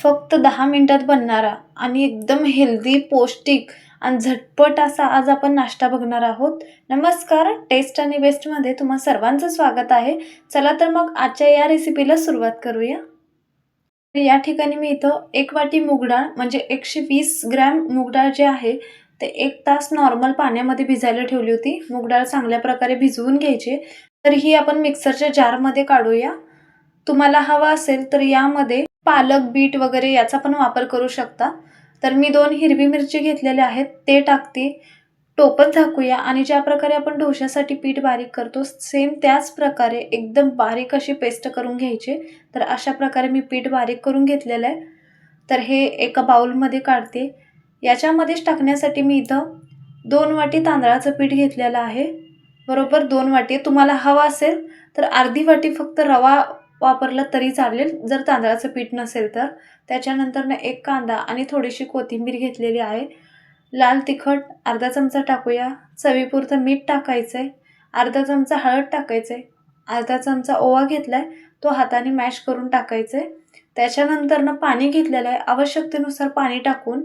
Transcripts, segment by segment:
फक्त दहा मिनटात बनणारा आणि एकदम हेल्दी पौष्टिक आणि झटपट असा आज आपण नाश्ता बघणार आहोत. नमस्कार टेस्ट आणि बेस्टमध्ये तुम्हा सर्वांचं स्वागत आहे. चला तर मग आजच्या या रेसिपीला सुरुवात करूया. तर या ठिकाणी मी इथं एक वाटी मूगडाळ म्हणजे एकशे वीस ग्रॅम मूगडाळ जे आहे ते एक तास नॉर्मल पाण्यामध्ये भिजायला ठेवली होती. मूग डाळ चांगल्या प्रकारे भिजवून घ्यायची. तर ही आपण मिक्सरच्या जारमध्ये काढूया. तुम्हाला हवा असेल तर यामध्ये पालक बीट वगैरे याचा पण वापर करू शकता. तर मी दोन हिरवी मिरची घेतलेल्या आहेत ते टाकते. टोपण झाकूया आणि ज्या प्रकारे आपण डोश्यासाठी पीठ बारीक करतो सेम त्याच प्रकारे एकदम बारीक अशी पेस्ट करून घ्यायची. तर अशा प्रकारे मी पीठ बारीक करून घेतलेलं आहे. तर हे एका बाउलमध्ये काढते. याच्यामध्येच टाकण्यासाठी मी इथं दोन वाटी तांदळाचं पीठ घेतलेलं आहे. बरोबर दोन वाटी. तुम्हाला हवा असेल तर अर्धी वाटी फक्त रवा वापरलं तरी चालेल. जर तांदळाचं पीठ नसेल तर. त्याच्यानंतर ना एक कांदा आणि थोडीशी कोथिंबीर घेतलेली आहे. लाल तिखट अर्धा चमचा टाकूया. चवीपुरतं मीठ टाकायचं आहे अर्धा चमचा हळद टाकायचं आहे अर्धा चमचा ओवा घेतला आहे तो हाताने मॅश करून टाकायचं आहे त्याच्यानंतर ना पाणी घेतलेलं आहे. आवश्यकतेनुसार पाणी टाकून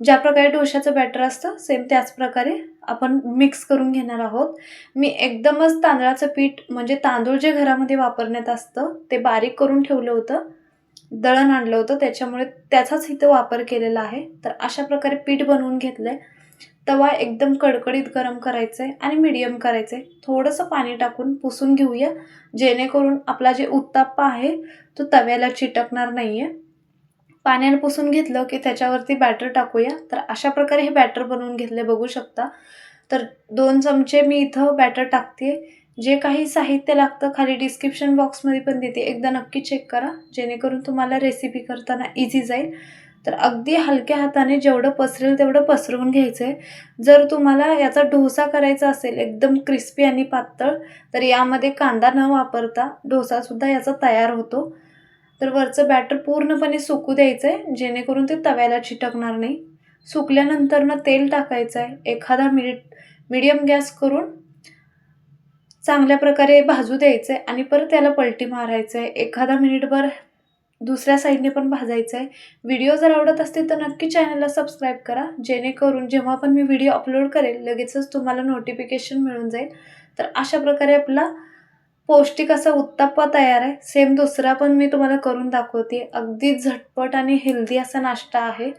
ज्या प्रकारे डोशाचं बॅटर असतं सेम त्याच प्रकारे आपण मिक्स करून घेणार आहोत. मी एकदमच तांदळाचं पीठ म्हणजे तांदूळ जे घरामध्ये वापरण्यात असतं ते बारीक करून ठेवलं होतं. दळण आणलं होतं त्याच्यामुळे त्याचाच इथं वापर केलेला आहे. तर अशा प्रकारे पीठ बनवून घेतलं आहे तवा एकदम कडकडीत गरम करायचं आहे आणि मिडियम करायचं आहे थोडंसं पाणी टाकून पुसून घेऊया. जेणेकरून आपला जे उत्ताप्पा आहे तो तव्याला चिटकणार नाही आहे पाण्याने पुसून घेतलं की त्याच्यावरती बॅटर टाकूया. तर अशा प्रकारे हे बॅटर बनवून घेतले बघू शकता. तर दोन चमचे मी इथं बॅटर टाकते. जे काही साहित्य लागतं खाली डिस्क्रिप्शन बॉक्समध्ये पण देते. एकदा नक्की चेक करा. जेणेकरून तुम्हाला रेसिपी करताना इझी जाईल. तर अगदी हलक्या हाताने जेवढं पसरेल तेवढं पसरवून घ्यायचं आहे जर तुम्हाला याचा डोसा करायचा असेल एकदम क्रिस्पी आणि पातळ तर यामध्ये कांदा न वापरता डोसासुद्धा याचा तयार होतो. तर वरचं बॅटर पूर्णपणे सुकू द्यायचं आहे जेणेकरून ते तव्याला चिटकणार नाही. सुकल्यानंतर तेल टाकायचं आहे एखादा मिनिट मिडियम गॅस करून चांगल्या प्रकारे भाजू द्यायचं आहे आणि परत त्याला पलटी मारायचं आहे एखादा मिनिटभर दुसऱ्या साईडने पण भाजायचं आहे व्हिडिओ जर आवडत असतील तर नक्की चॅनलला सबस्क्राईब करा. जेणेकरून जेव्हा पण मी व्हिडिओ अपलोड करेल लगेचच तुम्हाला नोटिफिकेशन मिळून जाईल. तर अशा प्रकारे आपला पौष्टिक असा उत्ताप्पा तयार आहे. सेम दुसरा पण मी तुम्हाला करून दाखवते. अगदी झटपट आणि हेल्दी असा नाश्ता आहे.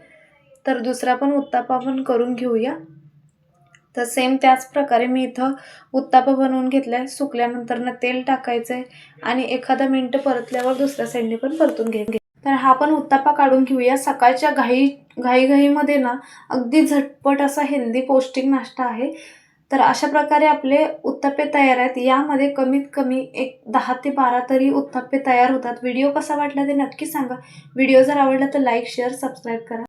तर दुसरा पण उत्तापा आपण करून घेऊया. तर सेम त्याच प्रकारे मी इथं उत्तापा बनवून घेतला आहे सुकल्यानंतर ना तेल टाकायचं आहे आणि एखादा मिनटं परतल्यावर दुसऱ्या साईडने पण परतून घे. तर हा पण उत्तापा काढून घेऊया. सकाळच्या घाई घाईघाईमध्ये ना अगदी झटपट असा हेल्दी पौष्टिक नाश्ता आहे. तर अशा प्रकारे आपले उत्तप्पे तयार आहेत. यामध्ये कमीत कमी एक दहा ते बारा तरी उत्तप्पे तयार होतात. व्हिडिओ कसा वाटला ते नक्की सांगा. व्हिडिओ जर आवडला तर लाईक शेअर सबस्क्राईब करा.